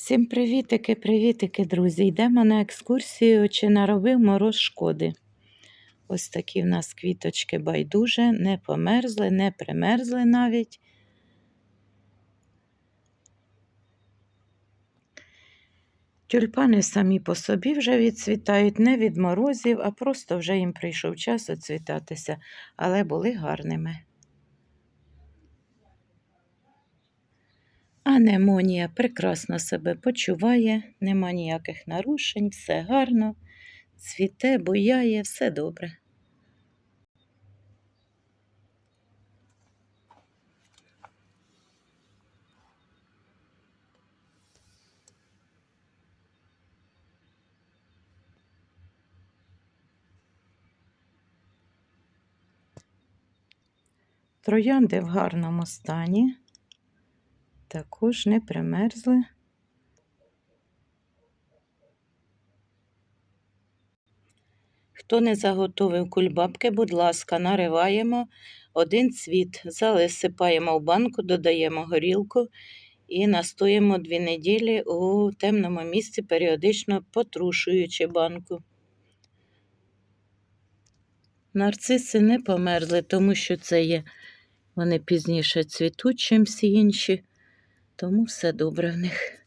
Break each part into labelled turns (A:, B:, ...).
A: Всім привітики, привітики, друзі. Йдемо на екскурсію, чи наробив мороз шкоди. Ось такі в нас квіточки байдуже, не померзли, не примерзли навіть. Тюльпани самі по собі вже відцвітають, не від морозів, а просто вже їм прийшов час оцвітатися, але були гарними. Анемонія прекрасно себе почуває, нема ніяких нарушень, все гарно, цвіте, буяє, все добре. Троянди в гарному стані, також не примерзли. Хто не заготовив кульбабки, будь ласка, нариваємо один цвіт, засипаємо в банку, додаємо горілку і настоїмо дві неділі у темному місці, періодично потрушуючи банку. Нарциси не померзли, тому що це є вони пізніше цвітуть, чим всі інші, тому все добре в них.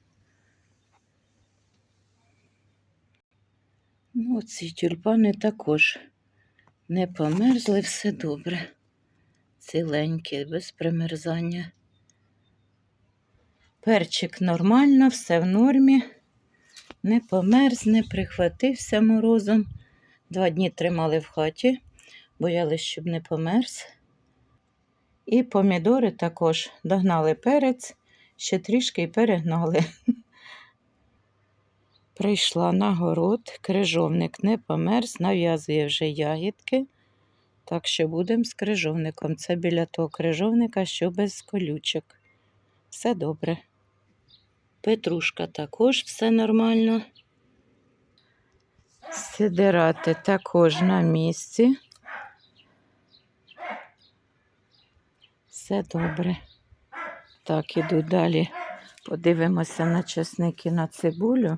A: Ну, ці тюльпани також не померзли, все добре. Ціленькі, без примерзання. Перчик нормально, все в нормі. Не померз, не прихватився морозом. Два дні тримали в хаті, боялись, щоб не померз. І помідори також догнали перець, ще трішки й перегнали. Прийшла на город, крижовник не померз, нав'язує вже ягідки. Так що будемо з крижовником. Це біля того крижовника, що без колючок. Все добре. Петрушка також все нормально. Сидирати також на місці. Все добре. Так, іду далі. Подивимося на чесники на цибулю.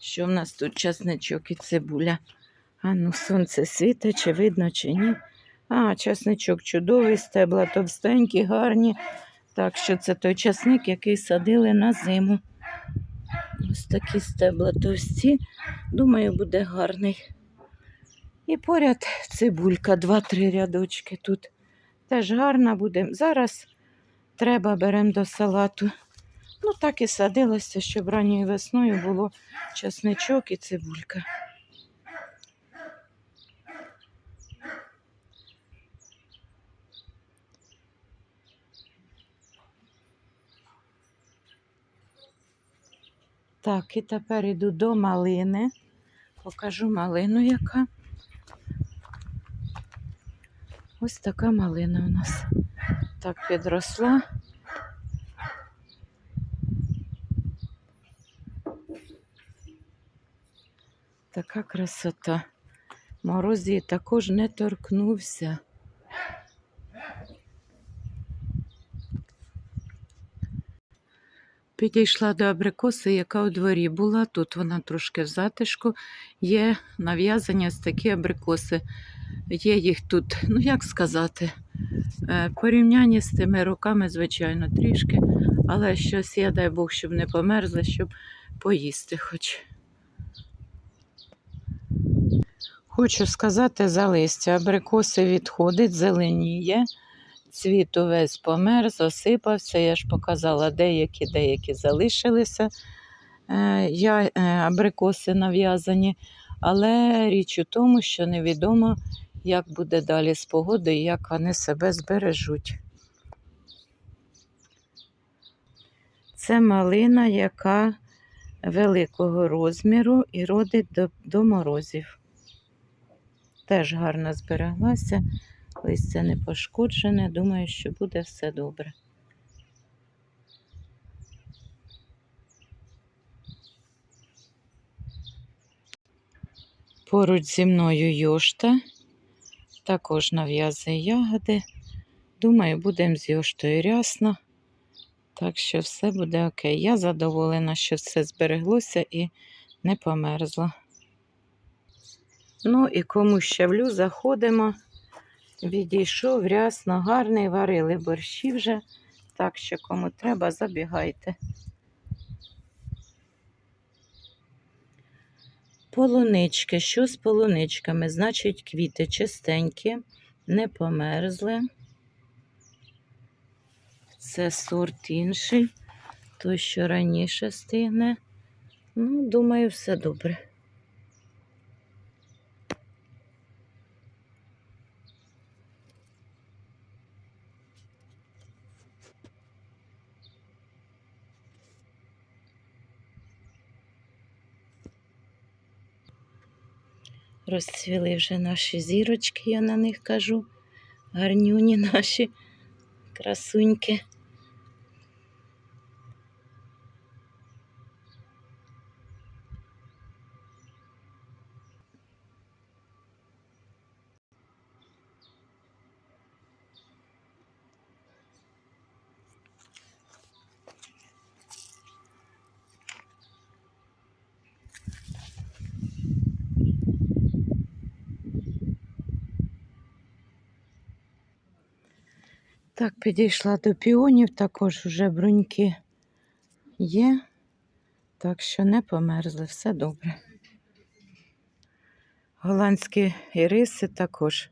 A: Що в нас тут чесничок і цибуля? А ну, сонце світить, чи видно, чи ні. А, чесничок чудовий, стебла товстенькі, гарні. Так що це той часник, який садили на зиму. Ось такі стебла товсті. Думаю, буде гарний. І поряд цибулька, два-три рядочки тут. Теж гарна буде. Зараз треба беремо до салату. Ну, так і садилося, щоб ранньою весною було чесничок і цибулька. Так, і тепер іду до малини. Покажу малину, яка. Ось така малина у нас. Так підросла. Така красота. Мороз її також не торкнувся. Підійшла до абрикоси, яка у дворі була. Тут вона трошки в затишку. Є нав'язані ось такі абрикоси. Є їх тут, ну як сказати, е, порівнянні з тими роками, звичайно, трішки. Але щось є, дай Бог, щоб не померзли, щоб поїсти хоч. Хочу сказати за листя. Абрикоси відходить, зеленіє. Цвіт увесь померз, осипався. Я ж показала, деякі, деякі залишилися. Е, я, е, абрикоси нав'язані, але річ у тому, що невідомо, як буде далі з погодою, як вони себе збережуть. Це малина, яка великого розміру і родить до, до морозів. Теж гарно збереглася, листя не пошкоджене. Думаю, що буде все добре. Поруч зі мною йошта, також нав'язує ягоди. Думаю, будемо з Йоштою рясно. Так що все буде окей. Я задоволена, що все збереглося і не померзло. Ну і кому щавлю заходимо. Відійшов рясно, гарний, варили борщі вже. Так що кому треба, забігайте. Полунички. Що з полуничками? Значить, квіти чистенькі, не померзли. Це сорт інший, той, що раніше стигне. Ну, думаю, все добре. Розцвіли вже наші зірочки, я на них кажу. Гарнюні наші красуньки. Так, підійшла до піонів, також вже бруньки є, так що не померзли, все добре. Голландські іриси також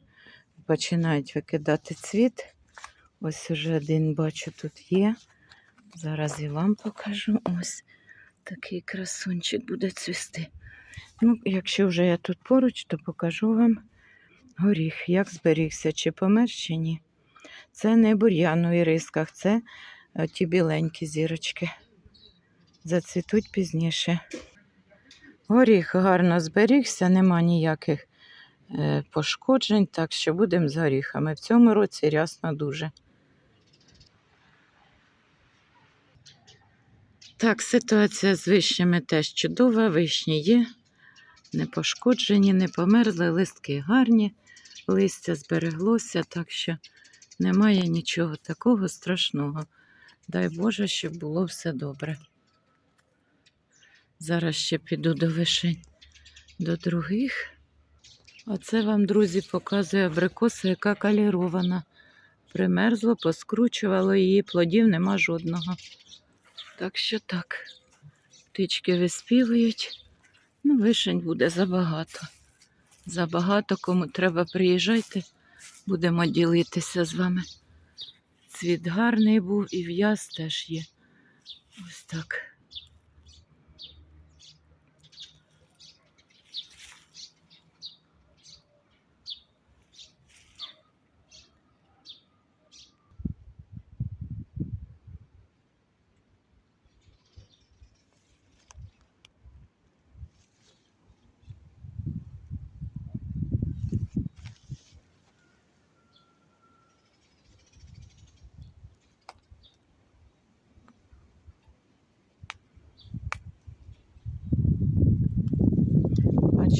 A: починають викидати цвіт. Ось уже один бачу тут є. Зараз і вам покажу. Ось такий красунчик буде цвісти. Ну, якщо вже я тут поруч, то покажу вам горіх, як зберігся, чи помер, чи ні. Це не бур'ян у ірисках, це е, ті біленькі зірочки. Зацвітуть пізніше. Горіх гарно зберігся, нема ніяких е, пошкоджень, так що будемо з горіхами. В цьому році рясно дуже. Так, ситуація з вишнями теж чудова. Вишні є, не пошкоджені, не померзли, листки гарні, листя збереглося, так що немає нічого такого страшного. Дай Боже, щоб було все добре. Зараз ще піду до вишень до других. А це вам, друзі, показує абрикоса, яка калірована. Примерзло, поскручувало її, плодів нема жодного. Так що так, птички виспівують. Ну, вишень буде забагато. Забагато кому треба приїжджайте, будемо ділитися з вами. Цвіт гарний був і в'яз теж є. Ось так.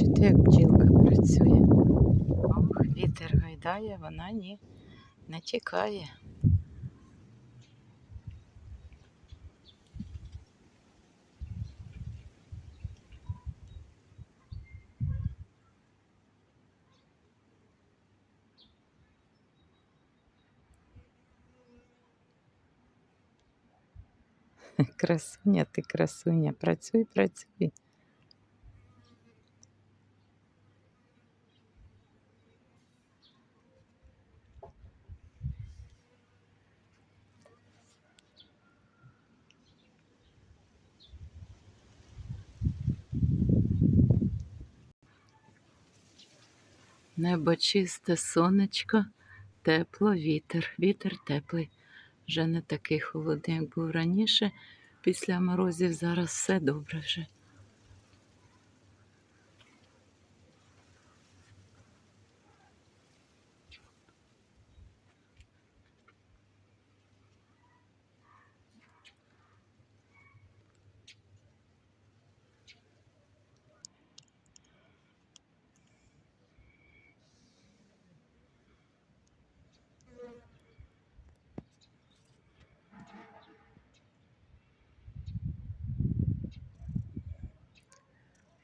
A: Бачите, як бджілка працює. Ох, вітер гайдає, вона ні, не тікає. Красуня ти, красуня, працюй, працюй. Небо чисте, сонечко, тепло, вітер. Вітер теплий. Вже не такий холодний, як був раніше. Після морозів зараз все добре вже.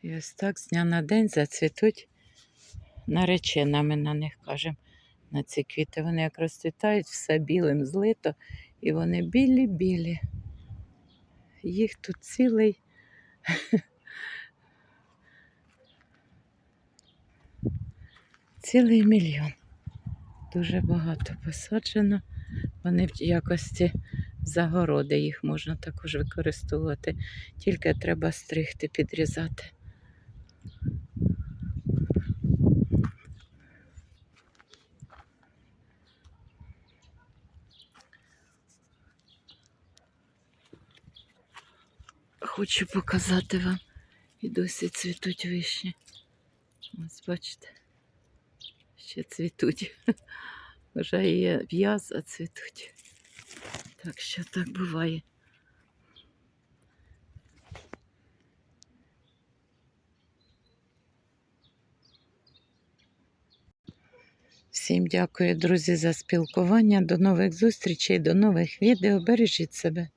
A: І ось так з дня на день зацвітуть нареченими на них, кажемо, на ці квіти. Вони як розцвітають, все білим злито, і вони білі-білі. Їх тут цілий. Цілий мільйон. Дуже багато посаджено. Вони в якості загороди їх можна також використовувати. Тільки треба стригти, підрізати. Хочу показати вам. І досі цвітуть вишні. Ось бачите, ще цвітуть. Вже є в'яз, а цвітуть. Так що так буває. Всім дякую, друзі, за спілкування. До нових зустрічей, до нових відео. Бережіть себе.